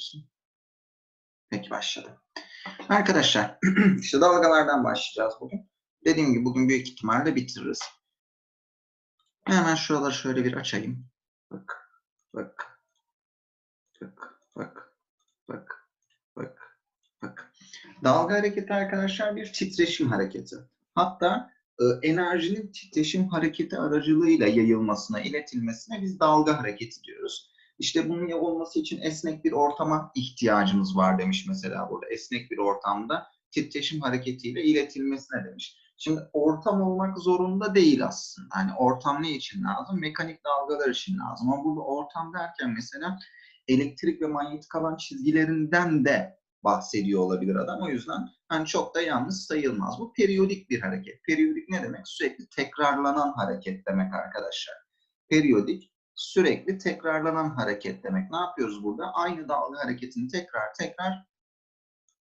başlıyorsun? Peki başladı. Arkadaşlar işte dalgalardan başlayacağız bugün. Dediğim gibi bugün büyük ihtimalle bitiririz. Hemen şuraları şöyle bir açayım. Bak, bak, bak, bak, bak, bak, bak. Dalga hareketi arkadaşlar bir titreşim hareketi. Hatta e, enerjinin titreşim hareketi aracılığıyla yayılmasına, iletilmesine biz dalga hareketi diyoruz. İşte bunun olması için esnek bir ortama ihtiyacımız var demiş mesela burada. Esnek bir ortamda titreşim hareketiyle iletilmesine demiş. Şimdi ortam olmak zorunda değil aslında. Hani ortam ne için lazım? Mekanik dalgalar için lazım. Ama burada ortam derken mesela elektrik ve manyetik alan çizgilerinden de bahsediyor olabilir adam. O yüzden hani çok da yalnız sayılmaz. Bu periyodik bir hareket. Periyodik ne demek? Sürekli tekrarlanan hareket demek arkadaşlar. Periyodik sürekli tekrarlanan hareket demek. Ne yapıyoruz burada? Aynı dalga hareketini tekrar tekrar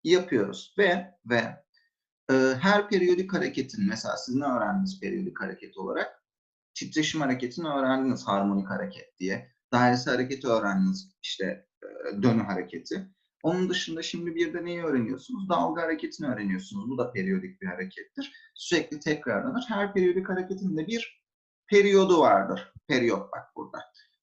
yapıyoruz. Ve ve e, her periyodik hareketin mesela siz ne öğrendiniz periyodik hareket olarak? Titreşim hareketini öğrendiniz harmonik hareket diye. Dairesel hareketi öğrendiniz işte e, dönü hareketi. Onun dışında şimdi bir de neyi öğreniyorsunuz? Dalga hareketini öğreniyorsunuz. Bu da periyodik bir harekettir. Sürekli tekrarlanır. Her periyodik hareketin de bir periyodu vardır. Periyot bak burada.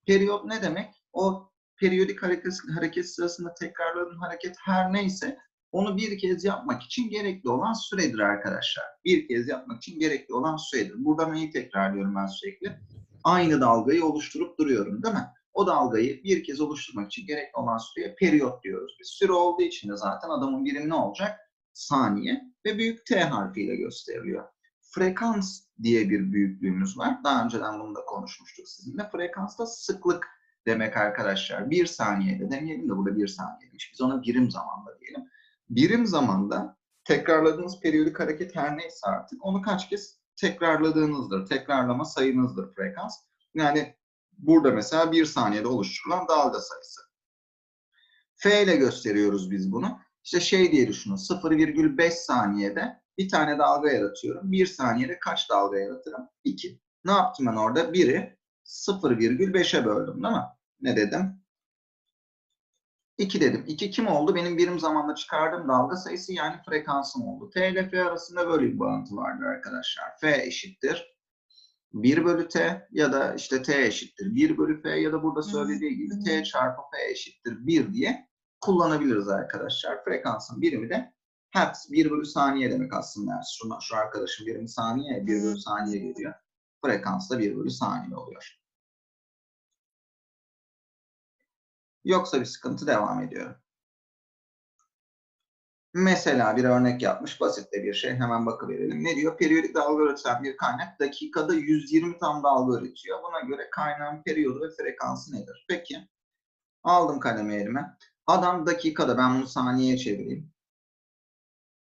Periyot ne demek? O periyodik hareket, hareket sırasında tekrarlanan hareket her neyse onu bir kez yapmak için gerekli olan süredir arkadaşlar. Bir kez yapmak için gerekli olan süredir. Burada neyi tekrarlıyorum ben sürekli? Aynı dalgayı oluşturup duruyorum değil mi? O dalgayı bir kez oluşturmak için gerekli olan süreye periyot diyoruz. Bir süre olduğu için de zaten adamın birimi ne olacak? Saniye ve büyük T harfiyle gösteriliyor. Frekans diye bir büyüklüğümüz var. Daha önceden bunu da konuşmuştuk sizinle. Frekans da sıklık demek arkadaşlar. Bir saniyede demeyelim de burada bir saniye demiş. Biz ona birim zamanda diyelim. Birim zamanda tekrarladığınız periyodik hareket her neyse artık onu kaç kez tekrarladığınızdır. Tekrarlama sayınızdır frekans. Yani burada mesela bir saniyede oluşturulan dalga sayısı. F ile gösteriyoruz biz bunu. İşte şey diye düşünün 0,5 saniyede bir tane dalga yaratıyorum. Bir saniyede kaç dalga yaratırım? 2. Ne yaptım ben orada? 1'i 0,5'e böldüm değil mi? Ne dedim? 2 dedim. 2 kim oldu? Benim birim zamanda çıkardığım dalga sayısı yani frekansım oldu. T ile F arasında böyle bir bağıntı vardır arkadaşlar. F eşittir 1 bölü T ya da işte T eşittir 1 bölü F ya da burada söylediği gibi T çarpı F eşittir 1 diye kullanabiliriz arkadaşlar. Frekansın birimi de hertz 1 bölü saniye demek aslında. Şu, şu arkadaşın birimi saniye 1 bölü saniye geliyor. Frekans da 1 bölü saniye oluyor. Yoksa bir sıkıntı devam ediyorum. Mesela bir örnek yapmış. Basit de bir şey. Hemen bakıverelim. Ne diyor? Periyodik dalga üreten bir kaynak dakikada 120 tam dalga üretiyor. Buna göre kaynağın periyodu ve frekansı nedir? Peki. Aldım kalemi elime. Adam dakikada ben bunu saniyeye çevireyim.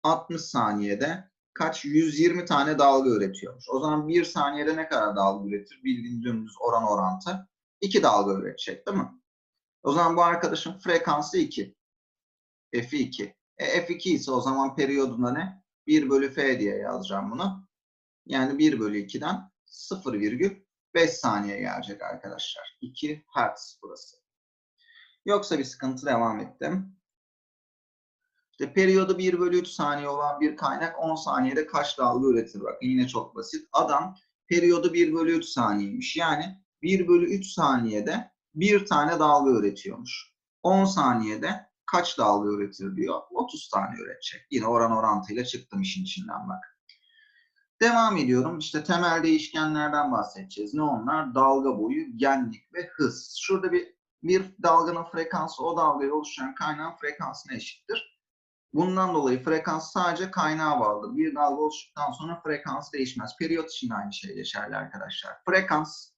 60 saniyede kaç? 120 tane dalga üretiyormuş. O zaman bir saniyede ne kadar dalga üretir? Bildiğin dümdüz oran orantı. 2 dalga üretecek değil mi? O zaman bu arkadaşın frekansı 2. F'i 2. E, F2 ise o zaman periyodunda ne? 1 bölü F diye yazacağım bunu. Yani 1 bölü 2'den 0,5 saniye gelecek arkadaşlar. 2 Hz burası. Yoksa bir sıkıntı devam ettim. İşte periyodu 1 bölü 3 saniye olan bir kaynak 10 saniyede kaç dalga üretir? Bakın yine çok basit. Adam periyodu 1 bölü 3 saniyeymiş. Yani 1 bölü 3 saniyede bir tane dalga üretiyormuş. 10 saniyede kaç dalga üretir diyor. 30 tane üretecek. Yine oran orantıyla çıktım işin içinden bak. Devam ediyorum. İşte temel değişkenlerden bahsedeceğiz. Ne onlar? Dalga boyu, genlik ve hız. Şurada bir bir dalganın frekansı o dalgayı oluşturan kaynağın frekansına eşittir. Bundan dolayı frekans sadece kaynağa bağlıdır. Bir dalga oluştuktan sonra frekans değişmez. Periyot için aynı şey geçerli arkadaşlar. Frekans,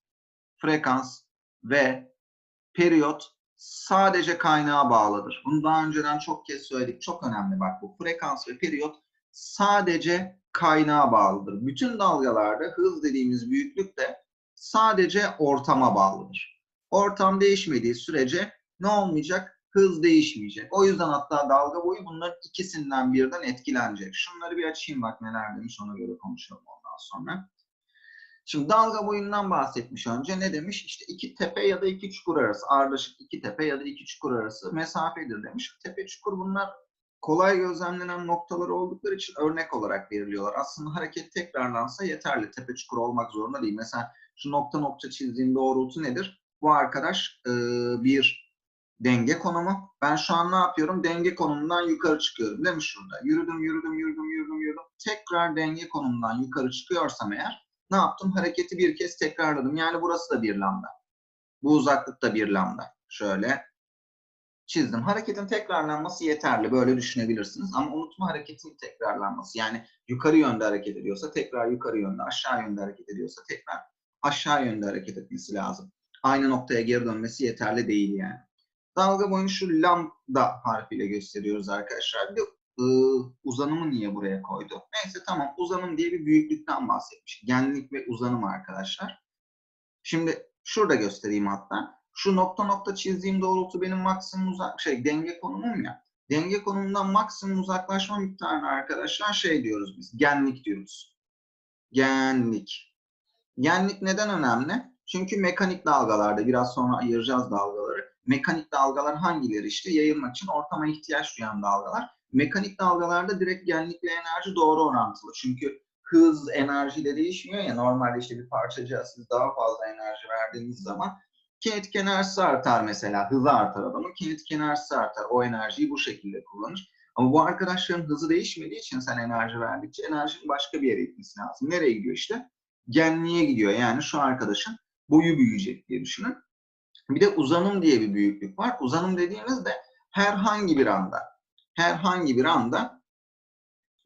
frekans ve periyot sadece kaynağa bağlıdır. Bunu daha önceden çok kez söyledik. Çok önemli bak bu. Frekans ve periyot sadece kaynağa bağlıdır. Bütün dalgalarda hız dediğimiz büyüklük de sadece ortama bağlıdır. Ortam değişmediği sürece ne olmayacak? Hız değişmeyecek. O yüzden hatta dalga boyu bunların ikisinden birden etkilenecek. Şunları bir açayım bak neler demiş ona göre konuşalım ondan sonra. Şimdi dalga boyundan bahsetmiş önce. Ne demiş? İşte iki tepe ya da iki çukur arası. Ardışık iki tepe ya da iki çukur arası mesafedir demiş. Tepe çukur bunlar kolay gözlemlenen noktaları oldukları için örnek olarak veriliyorlar. Aslında hareket tekrarlansa yeterli. Tepe çukur olmak zorunda değil. Mesela şu nokta nokta çizdiğim doğrultu nedir? Bu arkadaş e, bir denge konumu. Ben şu an ne yapıyorum? Denge konumundan yukarı çıkıyorum değil mi şurada? Yürüdüm, yürüdüm, yürüdüm, yürüdüm, yürüdüm. Tekrar denge konumundan yukarı çıkıyorsam eğer ne yaptım? Hareketi bir kez tekrarladım. Yani burası da bir lambda. Bu uzaklık da bir lambda. Şöyle çizdim. Hareketin tekrarlanması yeterli. Böyle düşünebilirsiniz. Ama unutma hareketin tekrarlanması. Yani yukarı yönde hareket ediyorsa tekrar yukarı yönde, aşağı yönde hareket ediyorsa tekrar aşağı yönde hareket etmesi lazım. Aynı noktaya geri dönmesi yeterli değil yani. Dalga boyunu şu lambda harfiyle gösteriyoruz arkadaşlar. Bir ıı, uzanımı niye buraya koydu? Neyse tamam uzanım diye bir büyüklükten bahsetmiş. Genlik ve uzanım arkadaşlar. Şimdi şurada göstereyim hatta. Şu nokta nokta çizdiğim doğrultu benim maksimum uzak şey denge konumum ya. Denge konumundan maksimum uzaklaşma miktarına arkadaşlar şey diyoruz biz. Genlik diyoruz. Genlik. Genlik neden önemli? Çünkü mekanik dalgalarda biraz sonra ayıracağız dalgaları. Mekanik dalgalar hangileri işte yayılmak için ortama ihtiyaç duyan dalgalar. Mekanik dalgalarda direkt genlikle enerji doğru orantılı. Çünkü hız enerjiyle değişmiyor ya normalde işte bir parçacığa siz daha fazla enerji verdiğiniz zaman kinetik enerjisi artar mesela. Hızı artar adamın. Kinetik enerjisi artar. O enerjiyi bu şekilde kullanır. Ama bu arkadaşların hızı değişmediği için sen enerji verdikçe enerjinin başka bir yere gitmesi lazım. Nereye gidiyor işte? Genliğe gidiyor. Yani şu arkadaşın boyu büyüyecek diye düşünün. Bir de uzanım diye bir büyüklük var. Uzanım dediğimizde herhangi bir anda herhangi bir anda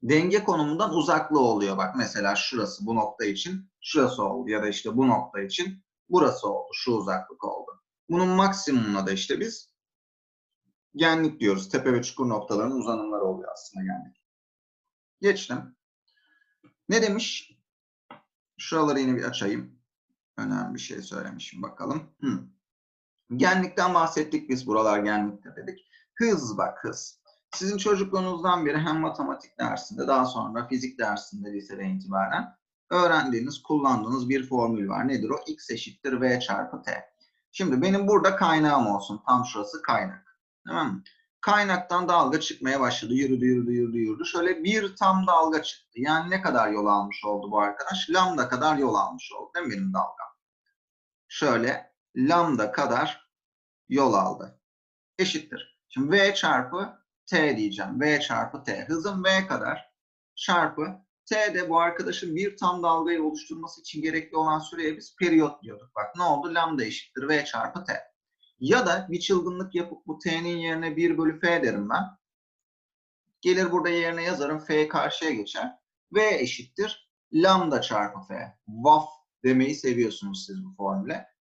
denge konumundan uzaklığı oluyor. Bak mesela şurası bu nokta için şurası oldu ya da işte bu nokta için burası oldu. Şu uzaklık oldu. Bunun maksimumuna da işte biz genlik diyoruz. Tepe ve çukur noktalarının uzanımları oluyor aslında genlik. Geçtim. Ne demiş? Şuraları yine bir açayım. Önemli bir şey söylemişim bakalım. Hı. Genlikten bahsettik biz buralar genlikte dedik. Hız bak hız. Sizin çocukluğunuzdan beri hem matematik dersinde daha sonra fizik dersinde liseden itibaren öğrendiğiniz, kullandığınız bir formül var. Nedir o? X eşittir V çarpı T. Şimdi benim burada kaynağım olsun. Tam şurası kaynak. Tamam mı? Kaynaktan dalga çıkmaya başladı. Yürüdü, yürüdü, yürüdü, yürüdü. Şöyle bir tam dalga çıktı. Yani ne kadar yol almış oldu bu arkadaş? Lambda kadar yol almış oldu değil mi benim dalgam? Şöyle lambda kadar yol aldı. Eşittir. Şimdi V çarpı T diyeceğim. V çarpı T. Hızım V kadar çarpı T de bu arkadaşın bir tam dalgayı oluşturması için gerekli olan süreye biz periyot diyorduk. Bak ne oldu? Lambda eşittir V çarpı T. Ya da bir çılgınlık yapıp bu T'nin yerine 1 bölü F derim ben. Gelir burada yerine yazarım. F karşıya geçer. V eşittir. Lambda çarpı F. Vaf demeyi seviyorsunuz siz bu formüle.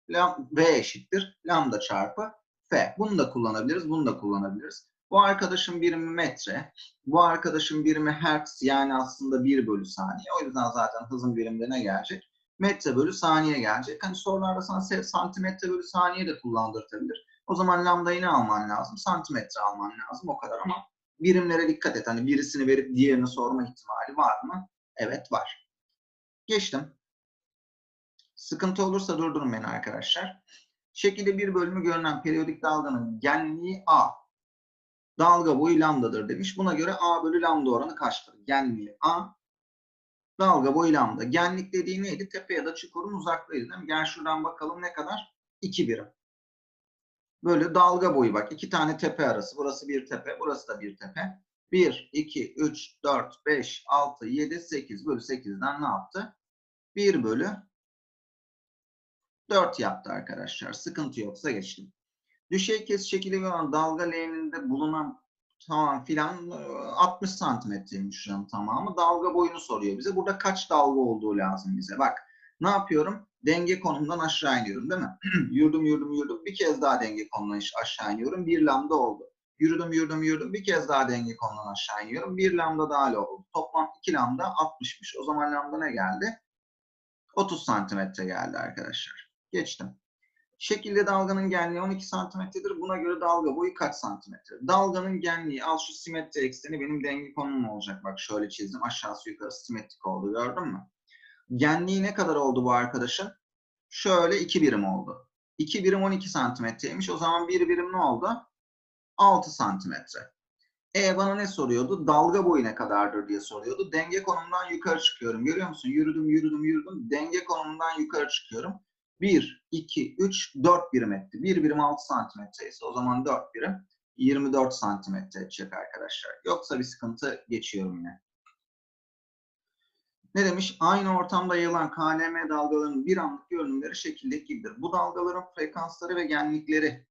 V eşittir. Lambda çarpı F. Bunu da kullanabiliriz. Bunu da kullanabiliriz. Bu arkadaşın birimi metre. Bu arkadaşın birimi hertz yani aslında 1 bölü saniye. O yüzden zaten hızın biriminde ne gelecek? Metre bölü saniye gelecek. Hani sorularda sana santimetre bölü saniye de kullandırtabilir. O zaman lambdayı ne alman lazım? Santimetre alman lazım o kadar ama birimlere dikkat et. Hani birisini verip diğerini sorma ihtimali var mı? Evet var. Geçtim. Sıkıntı olursa durdurun beni arkadaşlar. Şekilde bir bölümü görünen periyodik dalganın genliği A. Dalga boyu lambdadır demiş. Buna göre A bölü lambda oranı kaçtır? Genliği A. Dalga boyu lambda. Genlik dediği neydi? Tepe ya da çukurun uzaklığıydı değil mi? Gel şuradan bakalım ne kadar? 2 birim. Böyle dalga boyu bak. iki tane tepe arası. Burası bir tepe, burası da bir tepe. 1, 2, 3, 4, 5, 6, 7, 8 bölü 8'den ne yaptı? 1 bölü 4 yaptı arkadaşlar. Sıkıntı yoksa geçtim. Düşey kes şekli olan dalga leğeninde bulunan tamam filan 60 santimetreymiş şuranın tamamı. Dalga boyunu soruyor bize. Burada kaç dalga olduğu lazım bize. Bak ne yapıyorum? Denge konumundan aşağı iniyorum değil mi? yürüdüm yürüdüm yürüdüm. Bir kez daha denge konumundan aşağı iniyorum. Bir lambda oldu. Yürüdüm yürüdüm yürüdüm. Bir kez daha denge konumundan aşağı iniyorum. Bir lambda daha oldu. Toplam 2 lambda 60'mış. O zaman lambda ne geldi? 30 santimetre geldi arkadaşlar. Geçtim. Şekilde dalganın genliği 12 santimetredir. Buna göre dalga boyu kaç santimetre? Dalganın genliği al şu simetri ekseni benim denge konumum olacak. Bak şöyle çizdim. Aşağısı yukarısı simetrik oldu. Gördün mü? Genliği ne kadar oldu bu arkadaşın? Şöyle 2 birim oldu. 2 birim 12 santimetreymiş. O zaman 1 birim ne oldu? 6 santimetre. E bana ne soruyordu? Dalga boyu ne kadardır diye soruyordu. Denge konumundan yukarı çıkıyorum. Görüyor musun? Yürüdüm, yürüdüm, yürüdüm. Denge konumundan yukarı çıkıyorum. 1, 2, 3, 4 birim etti. 1 birim 6 santimetre ise o zaman 4 birim 24 santimetre edecek arkadaşlar. Yoksa bir sıkıntı geçiyorum yine. Ne demiş? Aynı ortamda yayılan KLM dalgalarının bir anlık görünümleri şekildeki gibidir. Bu dalgaların frekansları ve genlikleri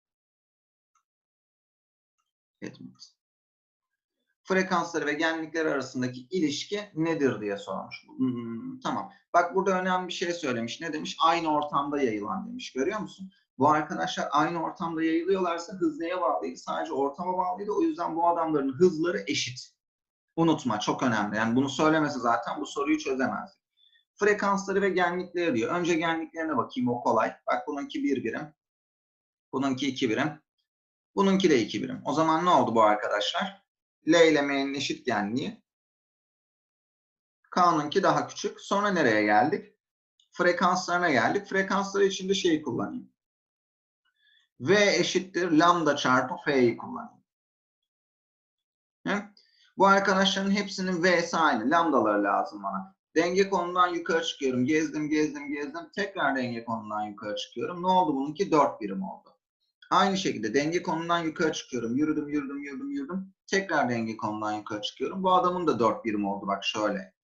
etmez. Frekansları ve genlikleri arasındaki ilişki nedir diye sormuş. Hmm, tamam. Bak burada önemli bir şey söylemiş. Ne demiş? Aynı ortamda yayılan demiş. Görüyor musun? Bu arkadaşlar aynı ortamda yayılıyorlarsa hız neye bağlıydı? Sadece ortama bağlıydı. O yüzden bu adamların hızları eşit. Unutma çok önemli. Yani bunu söylemesi zaten bu soruyu çözemez. Frekansları ve genlikleri diyor. Önce genliklerine bakayım o kolay. Bak bununki bir birim. Bununki iki birim. Bununki de iki birim. O zaman ne oldu bu arkadaşlar? L ile M'nin eşit genliği. K'nınki daha küçük. Sonra nereye geldik? Frekanslarına geldik. Frekansları için de şeyi kullanayım. V eşittir lambda çarpı F'yi kullanayım. He? Bu arkadaşların hepsinin V'si aynı. Lambdaları lazım bana. Denge konumundan yukarı çıkıyorum. Gezdim, gezdim, gezdim. Tekrar denge konumundan yukarı çıkıyorum. Ne oldu bununki? 4 birim oldu. Aynı şekilde denge konumundan yukarı çıkıyorum. Yürüdüm, yürüdüm, yürüdüm, yürüdüm. Tekrar denge konumundan yukarı çıkıyorum. Bu adamın da 4 birim oldu. Bak şöyle.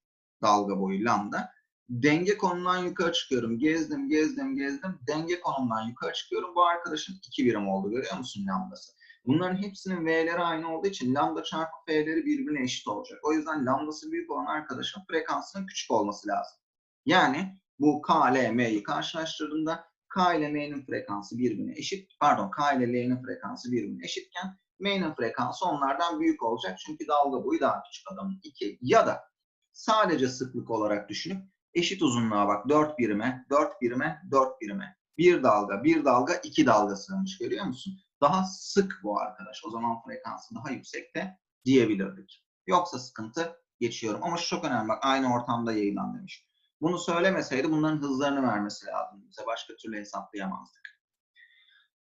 Dalga boyu lambda. Denge konumundan yukarı çıkıyorum. Gezdim, gezdim, gezdim. Denge konumundan yukarı çıkıyorum. Bu arkadaşın 2 birim oldu. Görüyor musun lambdası? Bunların hepsinin V'leri aynı olduğu için lambda çarpı F'leri birbirine eşit olacak. O yüzden lambdası büyük olan arkadaşın frekansının küçük olması lazım. Yani bu K, L, M'yi karşılaştırdığımda K ile M'nin frekansı birbirine eşit. Pardon K ile L'nin frekansı birbirine eşitken M'nin frekansı onlardan büyük olacak. Çünkü dalga boyu daha küçük adamın 2. Ya da sadece sıklık olarak düşünüp eşit uzunluğa bak 4 birime, 4 birime, 4 birime. Bir dalga, bir dalga, iki dalga sığmış görüyor musun? Daha sık bu arkadaş. O zaman frekansı daha yüksek de diyebilirdik. Yoksa sıkıntı geçiyorum. Ama şu çok önemli bak aynı ortamda yayılan demiş. Bunu söylemeseydi bunların hızlarını vermesi lazım bize. Başka türlü hesaplayamazdık.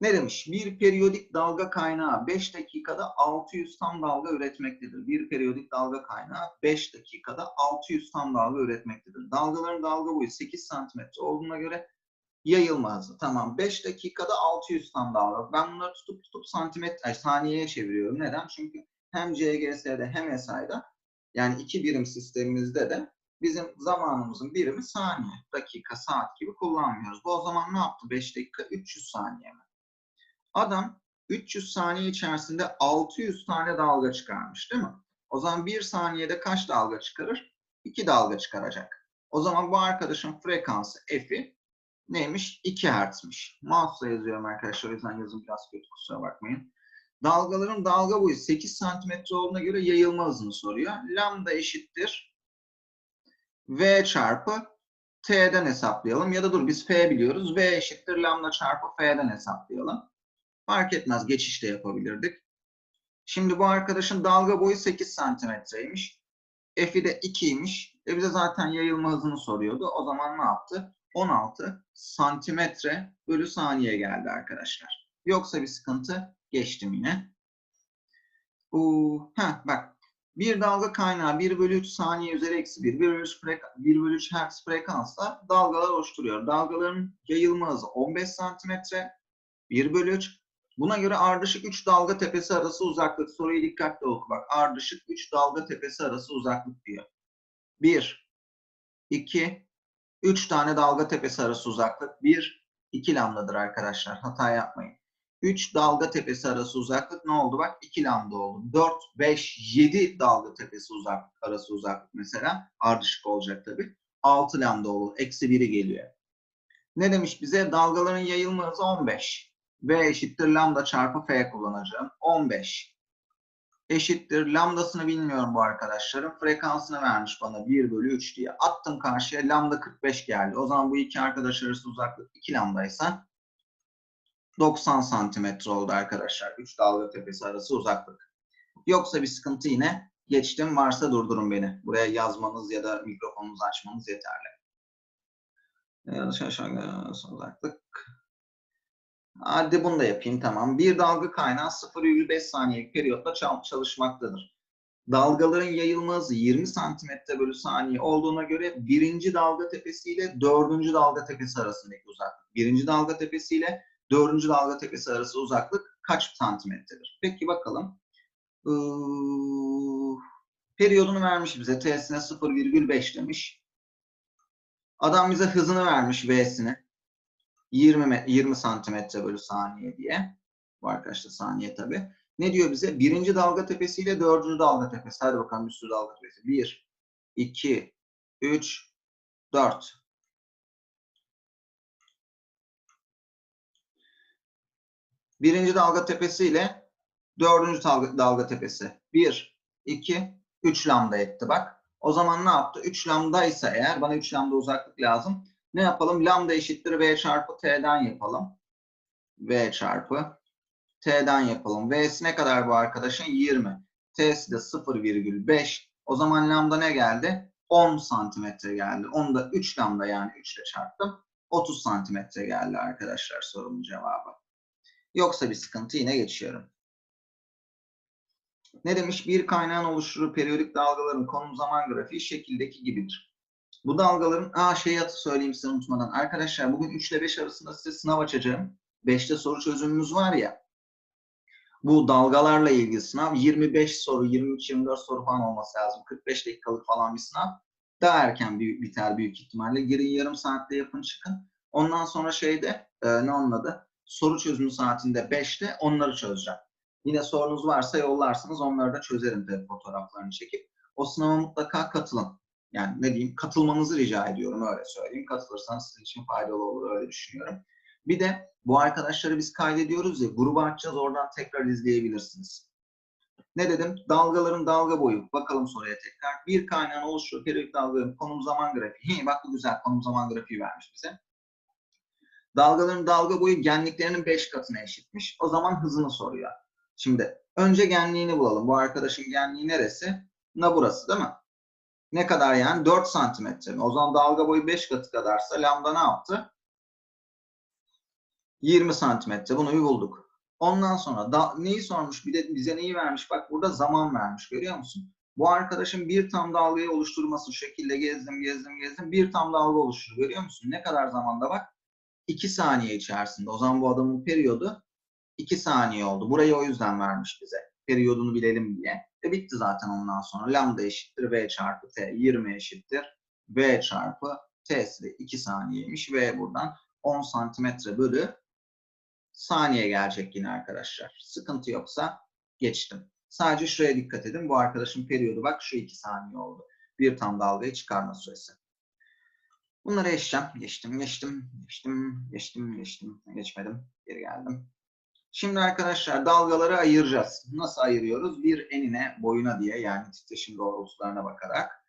Ne demiş? Bir periyodik dalga kaynağı 5 dakikada 600 tam dalga üretmektedir. Bir periyodik dalga kaynağı 5 dakikada 600 tam dalga üretmektedir. Dalgaların dalga boyu 8 santimetre olduğuna göre yayılma. Tamam 5 dakikada 600 tam dalga. Ben bunları tutup tutup santimetre, saniyeye çeviriyorum. Neden? Çünkü hem CGS'de hem SI'da yani iki birim sistemimizde de bizim zamanımızın birimi saniye, dakika, saat gibi kullanmıyoruz. Bu o zaman ne yaptı? 5 dakika 300 saniye mi? Adam 300 saniye içerisinde 600 tane dalga çıkarmış değil mi? O zaman 1 saniyede kaç dalga çıkarır? 2 dalga çıkaracak. O zaman bu arkadaşın frekansı F'i neymiş? 2 Hz'miş. Mouse'la yazıyorum arkadaşlar. O yüzden yazım biraz kötü kusura bakmayın. Dalgaların dalga boyu 8 cm olduğuna göre yayılma hızını soruyor. Lambda eşittir. V çarpı T'den hesaplayalım. Ya da dur biz F biliyoruz. V eşittir lambda çarpı F'den hesaplayalım. Fark etmez. Geçiş de yapabilirdik. Şimdi bu arkadaşın dalga boyu 8 santimetreymiş. F'i de 2'ymiş. E bize zaten yayılma hızını soruyordu. O zaman ne yaptı? 16 santimetre bölü saniye geldi arkadaşlar. Yoksa bir sıkıntı geçtim yine. Uu, heh, bak bir dalga kaynağı 1 bölü 3 saniye üzeri eksi 1, 1 bölü 3, freka, 1 bölü 3 hertz frekansla dalgalar oluşturuyor. Dalgaların yayılma hızı 15 santimetre, 1 bölü 3. Buna göre ardışık 3 dalga tepesi arası uzaklık. Soruyu dikkatle oku bak. Ardışık 3 dalga tepesi arası uzaklık diyor. 1, 2, 3 tane dalga tepesi arası uzaklık. 1, 2 lambdadır arkadaşlar. Hata yapmayın. 3 dalga tepesi arası uzaklık ne oldu bak? 2 lambda oldu. 4, 5, 7 dalga tepesi uzaklık arası uzaklık mesela. Ardışık olacak tabii. 6 lambda olur. Eksi 1'i geliyor. Ne demiş bize? Dalgaların yayılma hızı 15. V eşittir lambda çarpı F kullanacağım. 15 eşittir. Lambdasını bilmiyorum bu arkadaşların. Frekansını vermiş bana 1 bölü 3 diye. Attım karşıya lambda 45 geldi. O zaman bu iki arkadaş arası uzaklık 2 lambdaysa 90 santimetre oldu arkadaşlar. 3 dalga tepesi arası uzaklık. Yoksa bir sıkıntı yine geçtim. Varsa durdurun beni. Buraya yazmanız ya da mikrofonunuzu açmanız yeterli. Yanlış uzaklık. Hadi bunu da yapayım tamam. Bir dalga kaynağı 0,5 saniyelik periyotta çal- çalışmaktadır. Dalgaların yayılma hızı 20 santimetre bölü saniye olduğuna göre birinci dalga tepesi ile dördüncü dalga tepesi arasındaki uzaklık. Birinci dalga tepesi ile dördüncü dalga tepesi arası uzaklık kaç santimetredir? Peki bakalım. Ee, periyodunu vermiş bize. T'sine 0,5 demiş. Adam bize hızını vermiş V'sini. 20, me- 20 santimetre bölü saniye diye. Bu arkadaşlar saniye tabi. Ne diyor bize? Birinci dalga tepesi ile dördüncü dalga tepesi. Hadi bakalım bir dalga tepesi. 1, 2, 3, 4. Birinci dalga tepesi ile dördüncü dalga, tepesi. 1, 2, 3 lambda etti bak. O zaman ne yaptı? 3 lambda ise eğer bana 3 lambda uzaklık lazım. Ne yapalım? Lambda eşittir V çarpı T'den yapalım. V çarpı T'den yapalım. V'si ne kadar bu arkadaşın? 20. T'si de 0,5. O zaman lambda ne geldi? 10 santimetre geldi. Onu da 3 lambda yani 3 ile çarptım. 30 santimetre geldi arkadaşlar sorunun cevabı. Yoksa bir sıkıntı yine geçiyorum. Ne demiş? Bir kaynağın oluşturduğu periyodik dalgaların konum zaman grafiği şekildeki gibidir. Bu dalgaların, aa şeyi söyleyeyim size unutmadan. Arkadaşlar bugün 3 ile 5 arasında size sınav açacağım. 5'te soru çözümümüz var ya. Bu dalgalarla ilgili sınav 25 soru, 23-24 soru falan olması lazım. 45 dakikalık falan bir sınav. Daha erken biter büyük ihtimalle. Girin yarım saatte yapın çıkın. Ondan sonra şeyde e, ne onun adı? Soru çözümü saatinde 5'te onları çözeceğim. Yine sorunuz varsa yollarsınız onları da çözerim tabii fotoğraflarını çekip. O sınava mutlaka katılın. Yani ne diyeyim katılmanızı rica ediyorum öyle söyleyeyim. Katılırsanız sizin için faydalı olur öyle düşünüyorum. Bir de bu arkadaşları biz kaydediyoruz ya gruba açacağız oradan tekrar izleyebilirsiniz. Ne dedim? Dalgaların dalga boyu. Bakalım soruya tekrar. Bir kaynağın oluştuğu periyodik dalgaların konum zaman grafiği. Hi, bak bu güzel konum zaman grafiği vermiş bize. Dalgaların dalga boyu genliklerinin 5 katına eşitmiş. O zaman hızını soruyor. Şimdi önce genliğini bulalım. Bu arkadaşın genliği neresi? Na burası değil mi? Ne kadar yani? 4 santimetre mi? O zaman dalga boyu 5 katı kadarsa lambda ne yaptı? 20 santimetre. Bunu bir bulduk. Ondan sonra da, neyi sormuş? Bir de bize neyi vermiş? Bak burada zaman vermiş. Görüyor musun? Bu arkadaşın bir tam dalgayı oluşturması şekilde gezdim, gezdim, gezdim. Bir tam dalga oluşturur. Görüyor musun? Ne kadar zamanda bak? 2 saniye içerisinde. O zaman bu adamın periyodu 2 saniye oldu. Burayı o yüzden vermiş bize. Periyodunu bilelim diye. Ve bitti zaten ondan sonra. Lambda eşittir V çarpı T. 20 eşittir. V çarpı T'si de 2 saniyeymiş. Ve buradan 10 santimetre bölü saniye gelecek yine arkadaşlar. Sıkıntı yoksa geçtim. Sadece şuraya dikkat edin. Bu arkadaşın periyodu bak şu 2 saniye oldu. Bir tam dalgayı çıkarma süresi. Bunları geçeceğim. Geçtim, geçtim, geçtim, geçtim, geçtim. Geçmedim. Geri geldim. Şimdi arkadaşlar dalgaları ayıracağız. Nasıl ayırıyoruz? Bir enine, boyuna diye yani titreşim doğrultularına bakarak.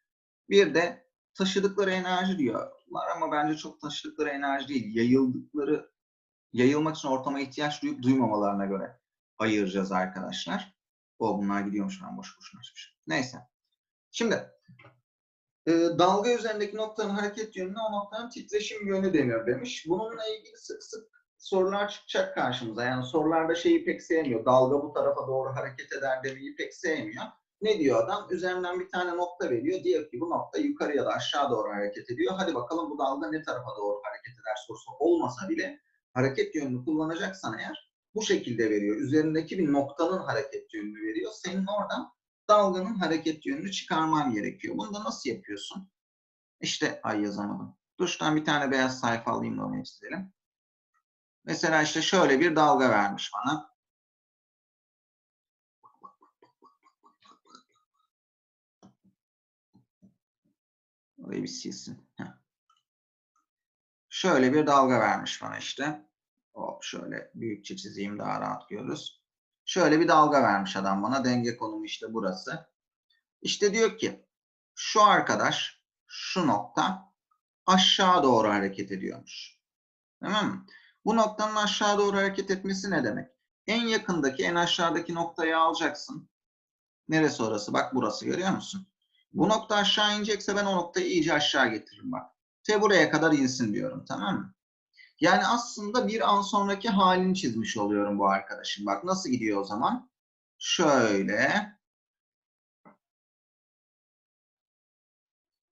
Bir de taşıdıkları enerji diyorlar ama bence çok taşıdıkları enerji değil. Yayıldıkları, yayılmak için ortama ihtiyaç duyup duymamalarına göre ayıracağız arkadaşlar. O bunlar gidiyormuş ben boş boşuna açmışım. Neyse. Şimdi e, dalga üzerindeki noktanın hareket yönüne o noktanın titreşim yönü deniyor demiş. Bununla ilgili sık sık sorular çıkacak karşımıza. Yani sorularda şeyi pek sevmiyor. Dalga bu tarafa doğru hareket eder demeyi pek sevmiyor. Ne diyor adam? Üzerinden bir tane nokta veriyor. Diyor ki bu nokta yukarı ya da aşağı doğru hareket ediyor. Hadi bakalım bu dalga ne tarafa doğru hareket eder sorusu olmasa bile hareket yönünü kullanacaksan eğer bu şekilde veriyor. Üzerindeki bir noktanın hareket yönünü veriyor. Senin oradan dalganın hareket yönünü çıkarman gerekiyor. Bunu da nasıl yapıyorsun? İşte ay yazamadım. Dur bir tane beyaz sayfa alayım da onu çizelim. Mesela işte şöyle bir dalga vermiş bana. Orayı bir silsin. Şöyle bir dalga vermiş bana işte. Hop şöyle büyükçe çizeyim daha rahat görürüz. Şöyle bir dalga vermiş adam bana. Denge konumu işte burası. İşte diyor ki şu arkadaş şu nokta aşağı doğru hareket ediyormuş. Tamam mı? Bu noktanın aşağı doğru hareket etmesi ne demek? En yakındaki, en aşağıdaki noktayı alacaksın. Neresi orası? Bak burası görüyor musun? Bu nokta aşağı inecekse ben o noktayı iyice aşağı getiririm bak. T buraya kadar insin diyorum tamam mı? Yani aslında bir an sonraki halini çizmiş oluyorum bu arkadaşın. Bak nasıl gidiyor o zaman? Şöyle.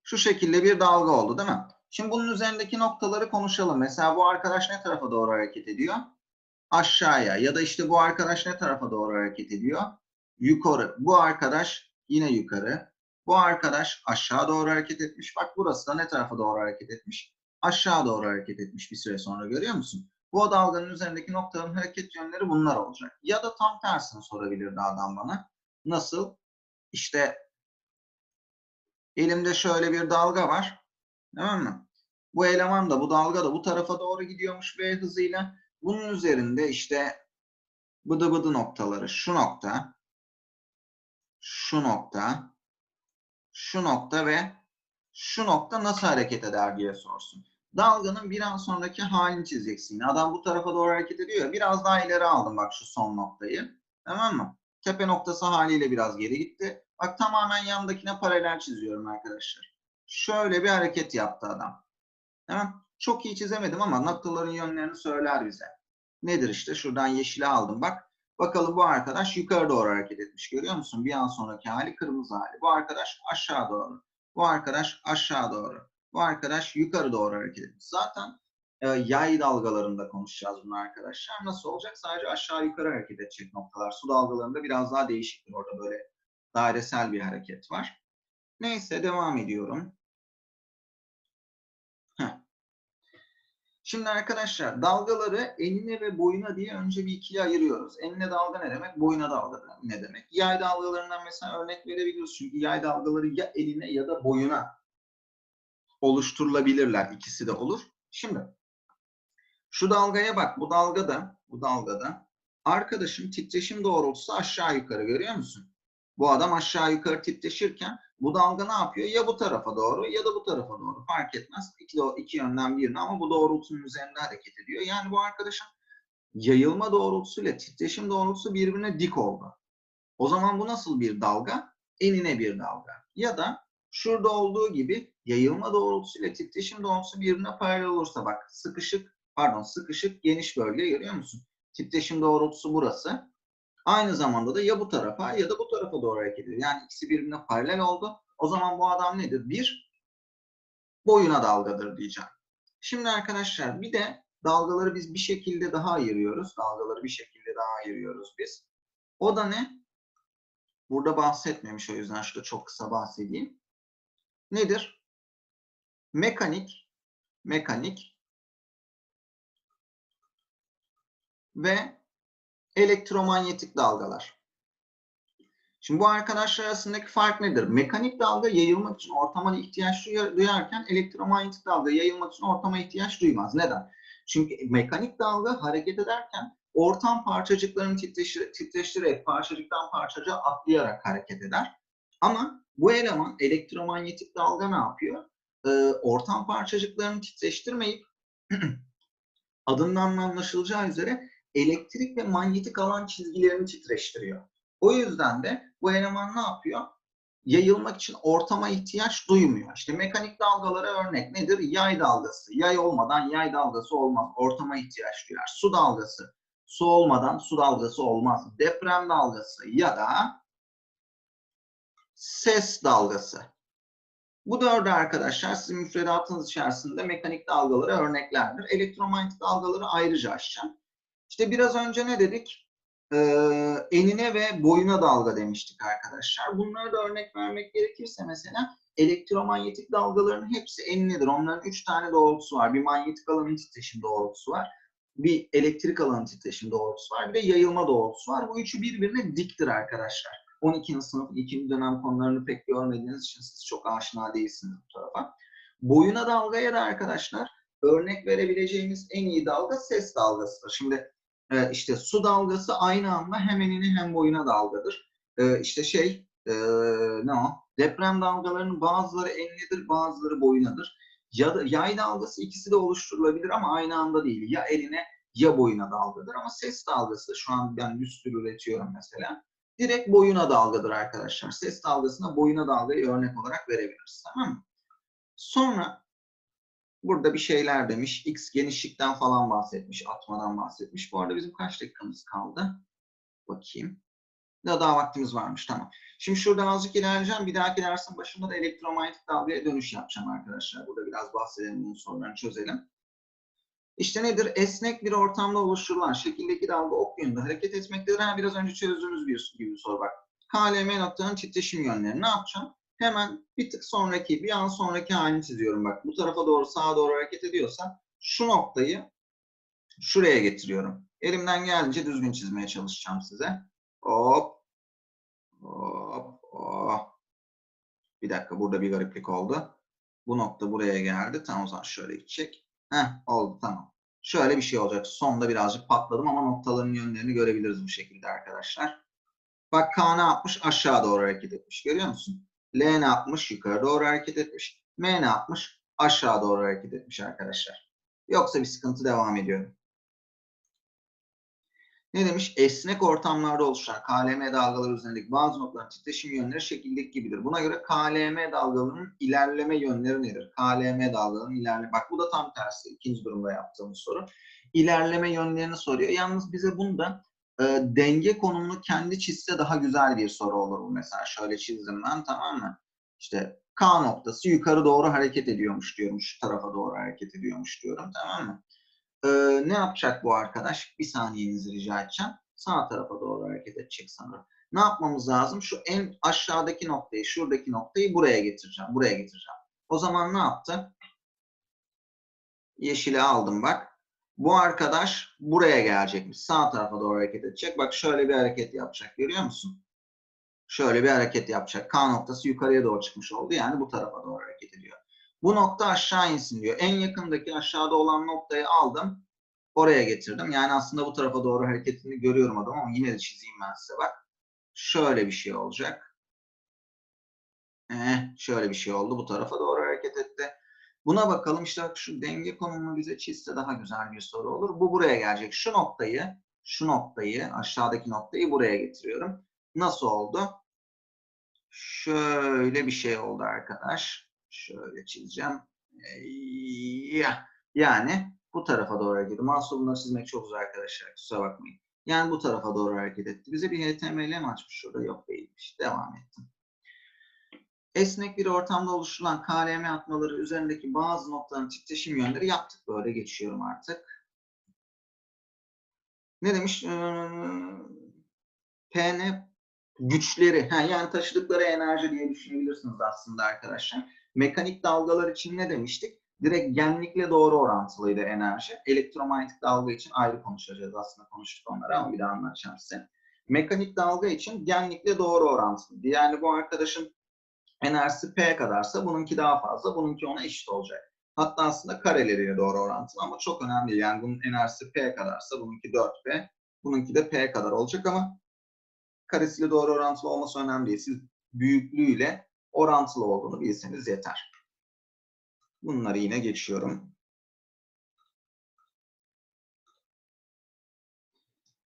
Şu şekilde bir dalga oldu değil mi? Şimdi bunun üzerindeki noktaları konuşalım. Mesela bu arkadaş ne tarafa doğru hareket ediyor? Aşağıya. Ya da işte bu arkadaş ne tarafa doğru hareket ediyor? Yukarı. Bu arkadaş yine yukarı. Bu arkadaş aşağı doğru hareket etmiş. Bak burası da ne tarafa doğru hareket etmiş? Aşağı doğru hareket etmiş bir süre sonra görüyor musun? Bu dalganın üzerindeki noktaların hareket yönleri bunlar olacak. Ya da tam tersini sorabilirdi adam bana. Nasıl? İşte elimde şöyle bir dalga var. Tamam mı? Bu eleman da bu dalga da bu tarafa doğru gidiyormuş V hızıyla. Bunun üzerinde işte bıdı bıdı noktaları şu nokta, şu nokta, şu nokta ve şu nokta nasıl hareket eder diye sorsun. Dalganın bir an sonraki halini çizeceksin. Adam bu tarafa doğru hareket ediyor. Biraz daha ileri aldım bak şu son noktayı. Tamam mı? Tepe noktası haliyle biraz geri gitti. Bak tamamen yandakine paralel çiziyorum arkadaşlar. Şöyle bir hareket yaptı adam. Tamam. Çok iyi çizemedim ama noktaların yönlerini söyler bize. Nedir işte? Şuradan yeşile aldım bak. Bakalım bu arkadaş yukarı doğru hareket etmiş. Görüyor musun? Bir an sonraki hali kırmızı hali. Bu arkadaş aşağı doğru. Bu arkadaş aşağı doğru. Bu arkadaş yukarı doğru hareket etmiş. Zaten e, yay dalgalarında konuşacağız bunu arkadaşlar. Nasıl olacak? Sadece aşağı yukarı hareket edecek noktalar. Su dalgalarında biraz daha değişiktir. Orada böyle dairesel bir hareket var. Neyse devam ediyorum. Heh. Şimdi arkadaşlar dalgaları enine ve boyuna diye önce bir ikiye ayırıyoruz. Enine dalga ne demek? Boyuna dalga ne demek? Yay dalgalarından mesela örnek verebiliyoruz. Çünkü yay dalgaları ya enine ya da boyuna oluşturulabilirler. İkisi de olur. Şimdi şu dalgaya bak. Bu dalgada, bu dalgada arkadaşım titreşim doğrultusu aşağı yukarı görüyor musun? Bu adam aşağı yukarı titreşirken bu dalga ne yapıyor? Ya bu tarafa doğru ya da bu tarafa doğru. Fark etmez. İki, iki yönden birini ama bu doğrultunun üzerinde hareket ediyor. Yani bu arkadaşın yayılma doğrultusuyla titreşim doğrultusu birbirine dik oldu. O zaman bu nasıl bir dalga? Enine bir dalga. Ya da şurada olduğu gibi yayılma doğrultusuyla titreşim doğrultusu birbirine paralel olursa bak sıkışık pardon sıkışık geniş bölge görüyor musun? Titreşim doğrultusu burası. Aynı zamanda da ya bu tarafa ya da bu tarafa doğru hareket ediyor. Yani ikisi birbirine paralel oldu. O zaman bu adam nedir? Bir, boyuna dalgadır diyeceğim. Şimdi arkadaşlar bir de dalgaları biz bir şekilde daha ayırıyoruz. Dalgaları bir şekilde daha ayırıyoruz biz. O da ne? Burada bahsetmemiş o yüzden şurada çok kısa bahsedeyim. Nedir? Mekanik, mekanik ve elektromanyetik dalgalar. Şimdi bu arkadaşlar arasındaki fark nedir? Mekanik dalga yayılmak için ortama ihtiyaç duyarken elektromanyetik dalga yayılmak için ortama ihtiyaç duymaz. Neden? Çünkü mekanik dalga hareket ederken ortam parçacıklarını titreştir, titreştirerek parçacıktan parçacığa atlayarak hareket eder. Ama bu eleman elektromanyetik dalga ne yapıyor? Ee, ortam parçacıklarını titreştirmeyip adından anlaşılacağı üzere elektrik ve manyetik alan çizgilerini titreştiriyor. O yüzden de bu eleman ne yapıyor? Yayılmak için ortama ihtiyaç duymuyor. İşte mekanik dalgalara örnek nedir? Yay dalgası. Yay olmadan yay dalgası olmaz. Ortama ihtiyaç duyar. Su dalgası. Su olmadan su dalgası olmaz. Deprem dalgası ya da ses dalgası. Bu dördü arkadaşlar sizin müfredatınız içerisinde mekanik dalgalara örneklerdir. Elektromanyetik dalgaları ayrıca açacağım. İşte biraz önce ne dedik? Ee, enine ve boyuna dalga demiştik arkadaşlar. Bunlara da örnek vermek gerekirse mesela elektromanyetik dalgaların hepsi eninedir. Onların üç tane doğrultusu var. Bir manyetik alanın titreşim doğrultusu var. Bir elektrik alanın titreşim doğrultusu var. Bir de yayılma doğrultusu var. Bu üçü birbirine diktir arkadaşlar. 12. sınıf 2. dönem konularını pek görmediğiniz için siz çok aşina değilsiniz bu tarafa. Boyuna dalgaya da arkadaşlar örnek verebileceğimiz en iyi dalga ses dalgasıdır. Şimdi e, işte su dalgası aynı anda hem enine hem boyuna dalgadır. E, işte şey e, ne o? Deprem dalgalarının bazıları enlidir, bazıları boyunadır. Ya da yay dalgası ikisi de oluşturulabilir ama aynı anda değil. Ya eline ya boyuna dalgadır ama ses dalgası şu an ben bir sürü üretiyorum mesela. Direkt boyuna dalgadır arkadaşlar. Ses dalgasına boyuna dalgayı örnek olarak verebiliriz. Tamam mı? Sonra Burada bir şeyler demiş. X genişlikten falan bahsetmiş. Atmadan bahsetmiş. Bu arada bizim kaç dakikamız kaldı? Bakayım. Daha, daha vaktimiz varmış. Tamam. Şimdi şuradan azıcık ilerleyeceğim. Bir dahaki dersin başında da elektromanyetik dalgaya dönüş yapacağım arkadaşlar. Burada biraz bahsedelim. Bunun sorularını çözelim. İşte nedir? Esnek bir ortamda oluşturulan şekildeki dalga ok yönünde hareket etmektedir. Ha, biraz önce çözdüğümüz bir gibi bir soru bak. KLM noktanın titreşim yönleri. Ne yapacağım? Hemen bir tık sonraki, bir an sonraki halini çiziyorum. Bak bu tarafa doğru, sağa doğru hareket ediyorsa şu noktayı şuraya getiriyorum. Elimden geldiğince düzgün çizmeye çalışacağım size. Hop. Hop. Hop. Bir dakika burada bir gariplik oldu. Bu nokta buraya geldi. Tamam o zaman şöyle gidecek. Heh oldu tamam. Şöyle bir şey olacak. Sonda birazcık patladım ama noktaların yönlerini görebiliriz bu şekilde arkadaşlar. Bak K ne yapmış? Aşağı doğru hareket etmiş. Görüyor musun? L ne yapmış? Yukarı doğru hareket etmiş. M ne yapmış? Aşağı doğru hareket etmiş arkadaşlar. Yoksa bir sıkıntı devam ediyor. Ne demiş? Esnek ortamlarda oluşan KLM dalgaları üzerindeki bazı noktaların titreşim yönleri şekildeki gibidir. Buna göre KLM dalgalarının ilerleme yönleri nedir? KLM dalgalarının ilerleme... Bak bu da tam tersi. ikinci durumda yaptığımız soru. İlerleme yönlerini soruyor. Yalnız bize bunda e, denge konumunu kendi çizse daha güzel bir soru olur bu mesela. Şöyle çizdim ben tamam mı? İşte K noktası yukarı doğru hareket ediyormuş diyorum. Şu tarafa doğru hareket ediyormuş diyorum tamam mı? Ee, ne yapacak bu arkadaş? Bir saniyenizi rica edeceğim. Sağ tarafa doğru hareket edecek sanırım. Ne yapmamız lazım? Şu en aşağıdaki noktayı, şuradaki noktayı buraya getireceğim. Buraya getireceğim. O zaman ne yaptı? Yeşili aldım bak. Bu arkadaş buraya gelecekmiş. Sağ tarafa doğru hareket edecek. Bak şöyle bir hareket yapacak. Görüyor musun? Şöyle bir hareket yapacak. K noktası yukarıya doğru çıkmış oldu. Yani bu tarafa doğru hareket ediyor. Bu nokta aşağı insin diyor. En yakındaki aşağıda olan noktayı aldım. Oraya getirdim. Yani aslında bu tarafa doğru hareketini görüyorum adam ama yine de çizeyim ben size bak. Şöyle bir şey olacak. Ee, şöyle bir şey oldu. Bu tarafa doğru. Buna bakalım işte şu denge konumunu bize çizse daha güzel bir soru olur. Bu buraya gelecek. Şu noktayı, şu noktayı, aşağıdaki noktayı buraya getiriyorum. Nasıl oldu? Şöyle bir şey oldu arkadaş. Şöyle çizeceğim. Yani bu tarafa doğru hareket etti. Bunları çizmek çok zor arkadaşlar. Kusura bakmayın. Yani bu tarafa doğru hareket etti. Bize bir HTML mi açmış şurada? Yok değilmiş. Devam ettim. Esnek bir ortamda oluşturulan KLM atmaları üzerindeki bazı noktaların titreşim yönleri yaptık. Böyle geçiyorum artık. Ne demiş? PN güçleri, yani taşıdıkları enerji diye düşünebilirsiniz aslında arkadaşlar. Mekanik dalgalar için ne demiştik? Direkt genlikle doğru orantılıydı enerji. Elektromanyetik dalga için ayrı konuşacağız aslında konuştuk onları ama bir daha anlatacağım size. Mekanik dalga için genlikle doğru orantılıydı. Yani bu arkadaşın enerjisi P kadarsa bununki daha fazla, bununki ona eşit olacak. Hatta aslında kareleriyle doğru orantılı ama çok önemli. Yani bunun enerjisi P kadarsa bununki 4P, bununki de P kadar olacak ama karesiyle doğru orantılı olması önemli değil. Siz büyüklüğüyle orantılı olduğunu bilseniz yeter. Bunları yine geçiyorum.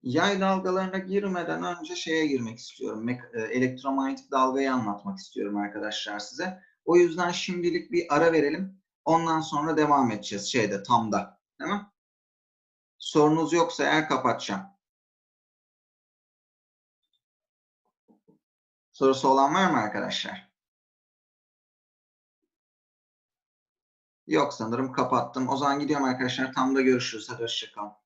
Yay dalgalarına girmeden önce şeye girmek istiyorum. E, elektromanyetik dalgayı anlatmak istiyorum arkadaşlar size. O yüzden şimdilik bir ara verelim. Ondan sonra devam edeceğiz şeyde tamda. Değil mi? Sorunuz yoksa eğer kapatacağım. Sorusu olan var mı arkadaşlar? Yok sanırım kapattım. O zaman gidiyorum arkadaşlar. Tam da görüşürüz. Hadi hoşçakalın.